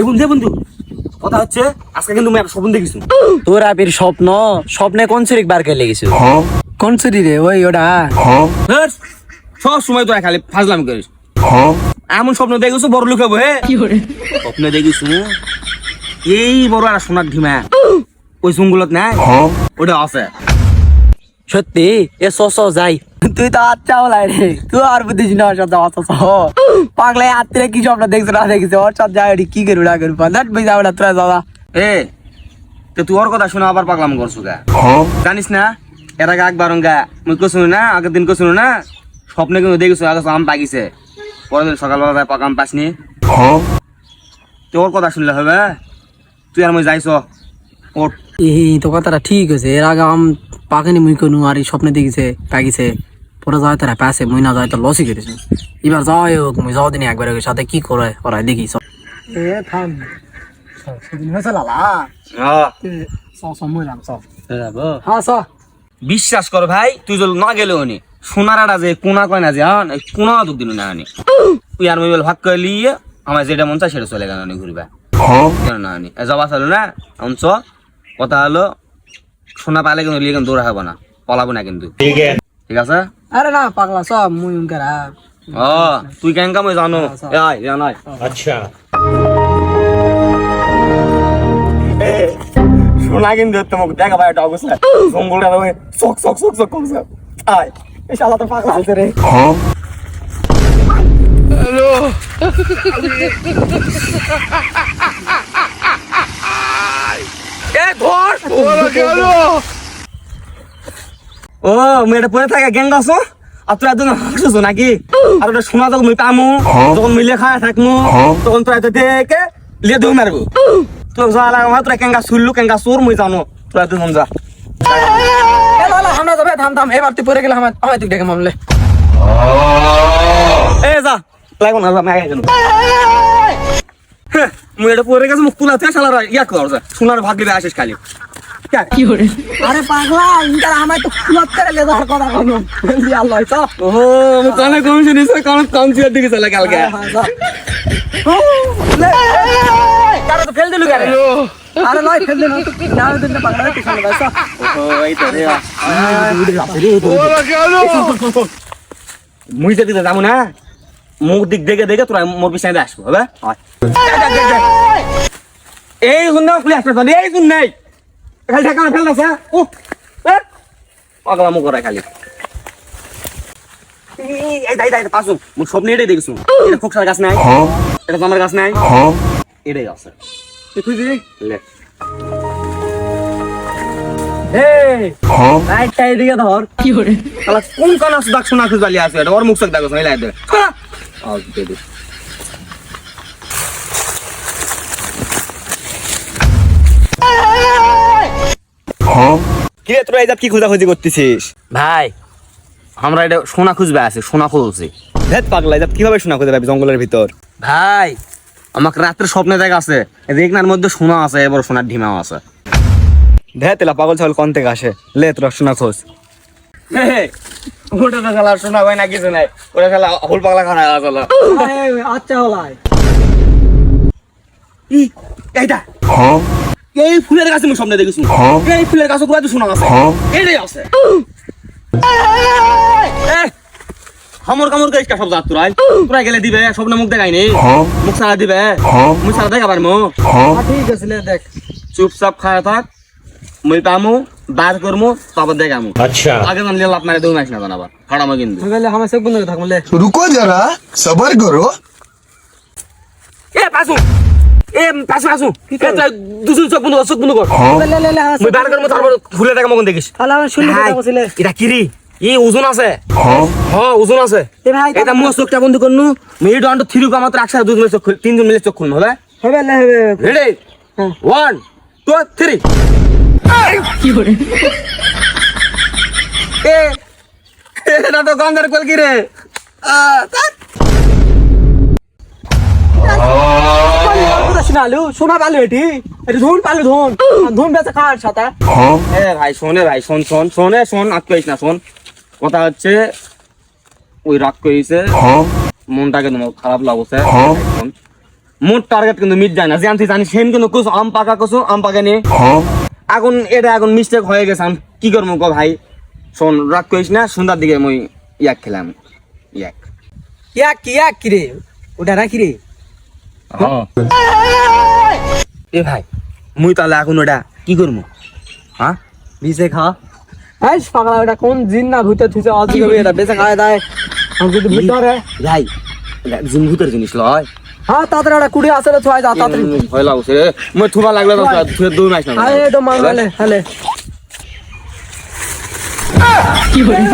এই বন্ধু এ বন্ধু। কথা হচ্ছে আজকে কিন্তু আমি স্বপ্ন দেখিস তোর আপির স্বপ্ন স্বপ্নে কোন শরীর বার কোন শরীর রে ওই ওটা? সব সময় তোরা খালি ফাজলাম করিস। এমন স্বপ্ন দেখিস বড় লোক হব হে। স্বপ্ন দেখিস এই বড় আর সোনার ঢিমা। ওই জঙ্গলত নাই? ওটা আছে। সত্যি? এ স স যাই। তুই তো আচ্ছা বলাই রে। তুই আর বুঝিস না ওর সাথে অত স পাগলে আত্মীয় কি স্বপ্ন দেখছে না দেখছে? ওর যাই ওটি কি করবি না করবি? দাঁত বেজা যাবে না তোরা দাদা। এ তো তুই ওর কথা শুনে আবার পাগলাম করছ গা? জানিস না এর আগে একবার গা মুই কছুন না আগের দিন কো কছুন না স্বপ্নে কিন্তু দেখিস আগে আম পাকিছে পরের দিন সকালবেলা তাই পাকাম পাসনি। তুই ওর কথা শুনলে হবে তুই আর মই যাইছ ওর এই তো কথাটা ঠিক আছে এর আগে আম পাকেনি মুই কোনো আর এই স্বপ্নে দেখিছে পাকিছে পরে যায় তারা পাশে মুই না যায় তো লসই করেছে এবার যাই হোক মুই যাও দিন একবার সাথে কি করে ওরা দেখি সব এ থাম। হ্যাঁ। হ্যাঁ স বিশ্বাস কর ভাই তুই যদি না গেলে উনি সোনারাটা যে কোনা কয় না যে হ্যাঁ এই কোনা তো দিল না তুই আর মোবাইল ভাগ করে লিয়ে আমার যেটা মন চায় সেটা চলে গেল উনি ঘুরবা। কেন না এ জবা চালু না? অঞ্চ কথা হলো সোনা পালে কিন্তু লিয়ে কিন্তু দৌড়া হব না পলাবো না কিন্তু। ঠিক আছে? अरे ना पागला सब मुई उनका हाँ तू गैंग का मैं जानो। या या ना अच्छा। सुना गिन दे तुम देख भाई डॉग तो तो से सोंगुड़ा रे सोक सोक सोक सोक कौन सा आय इंशाल्लाह तो पागला हाल रे हाँ। हेलो। ए धोर! बोलो गेलो ও মেয়েটা পরে থাকে গ্যাং আছো? আর তোরা হাসছো নাকি? আর ওটা শোনা মুই পামু যখন মিলে খায় থাকমু তখন তোরা তো দেখে লিয়ে মারবো। তো যা লাগা তোরা কেঙ্গা শুনলু কেঙ্গা চোর মুই জানো। তোরা দুজন যা। আমরা যাবে থাম থাম এবার তুই পরে গেলে আমার আমার তুই ডেকে মামলে। এ যা লাগো না যা গেল মুই এটা পরে গেছে মুখ তুলা থেকে শালারা ইয়া কর যা সোনার ভাগ দিবে আসিস খালি। আরে পাগলা ইনকার আমার তো খুলত করে লে ধর কথা কোনো বলি আল্লাহ তো ও আমি কানে কম শুনিস কোন কম চিয়ার দিকে চলে কালকে। তারা তো ফেল দিলু কেন? আরে লয় ফেল দে না না দিন না পাগলা ও এই তো রে মুই যদি যাব না মুখ দিক দেখে দেখে তোরা মোর পিছনে আসব হবে? এই শুন না খুলে আসবে এই শুন নাই। খালি ঢাকা ফেল না ও পাগলা মুখ করে খালি। এই- দাই দাই এটাই দেখছুন এটা খোকসার গাছ নাই এটা আমার গাছ নাই এটাই আছে। তুই দিদি লে। এই রাইটটা এদিকে ধর। শালা কোন কানা সুদাক শোনা খুঁজ বালি আছে। এটা ওর মুখ চোখ দেখো নাই লাগে আজ দে দে কিরে তোরা এই কি খোঁজাখুঁজি করতেছিস? ভাই আমরা এটা সোনা খুঁজবে আছে সোনা খুঁজছি। ভেদ পাগলা এটা কীভাবে সোনা খুঁজে পাবি জঙ্গলের ভিতর? ভাই আমাকে রাত্রে স্বপ্নে দেখা আছে। রেগনার মধ্যে সোনা আছে এবার সোনার ঢিমাও আছে। ভেদ তেলা পাগল ছাগল কোন থেকে আসে? লে তোরা সোনা খোঁজ। ওটা তো খেলা সোনা হয় না কিছু নাই। ওটা খেলা হল পাগলা খানা আসলে আচ্ছা হলাই ই, এইটা এই ফুলের গাছ আমি সামনে দেখেছি এই ফুলের গাছগুলা শোনা আছে এটাই আছে হামর গেলে দিবে মুখ মুখ মুখ চুপচাপ খায় থাক মই পামু বার করমু তারপর দেখামু আচ্ছা আগে নাম লাভ মারে দৌ মাস না জানাবা ফাড়ামো কিন্তু তাহলে আমার সব বন্ধ থাকমলে রুকো যারা সবার করো এ পাসু এ পাসু পাসু দুজন চোখ বন্ধ চোখ বন্ধ কর। লে লে লে মুই বার করমু তারপর ফুলে দেখা মগন দেখিস তাহলে শুনলি কথা বলছিলে এটা কিরি এই ওজন আছে। হ্যাঁ ওজন আছে। এ ভাই এটা মুখ চোখটা বন্ধ করনু মেয়ে ডান্ড থ্রি কো আমাদের একসাথে দুজন মিলে চোখ খুল- তিনজন মিলে চোখ খুলবো হবে হবে লে হবে রেডি হ্যাঁ। ওয়ান টু থ্রি এ এটা তো গঙ্গার কল কি রে আহ, ধ্যাৎ। শোনালু শোনা পালু এটি। এটি ধুন পালু ধুন। ধুন বেচা কার সাথে? এ ভাই শোনে ভাই শোন শোন শোনে শোন করিস না শোন। কথা হচ্ছে ওই রাগ করিছে। মনটাকে তোমার খারাপ লাগছে। শোন। মোট টার্গেট কিন্তু মিট যায় না। যে আমি জানি সেম কিন্তু কুছ আম পাকা কুছ আম পাকা নিয়ে এখন এটা এখন মিস্টেক হয়ে গেছে। আমি কি করব ক ভাই? শোন রাগ করিস না সন্ধ্যার দিকে মুই ইয়াক খেলাম। ইয়াক। ইয়াক কি ইয়া কি রে ওটা রাখি রে এ ভাই মুই তাহলে এখন ওটা কি করব হ্যাঁ ভিজে খা। এই পাগলা ওটা কোন জিন না ভূতে থুইছে আজ হবে এটা বেঁচে খায় দেয়। আমি যদি ভূত ধরে ভাই জিম ভূতের জিনিস লয়। হ্যাঁ তাড়াতাড়ি ওটা কুড়ি আসে রে ছয় যা তাড়াতাড়ি। ভয় লাগছে। রে মুই থুবা লাগলে তো থুয়ে দুই মাস না আরে এটা মার গেলে কি বলি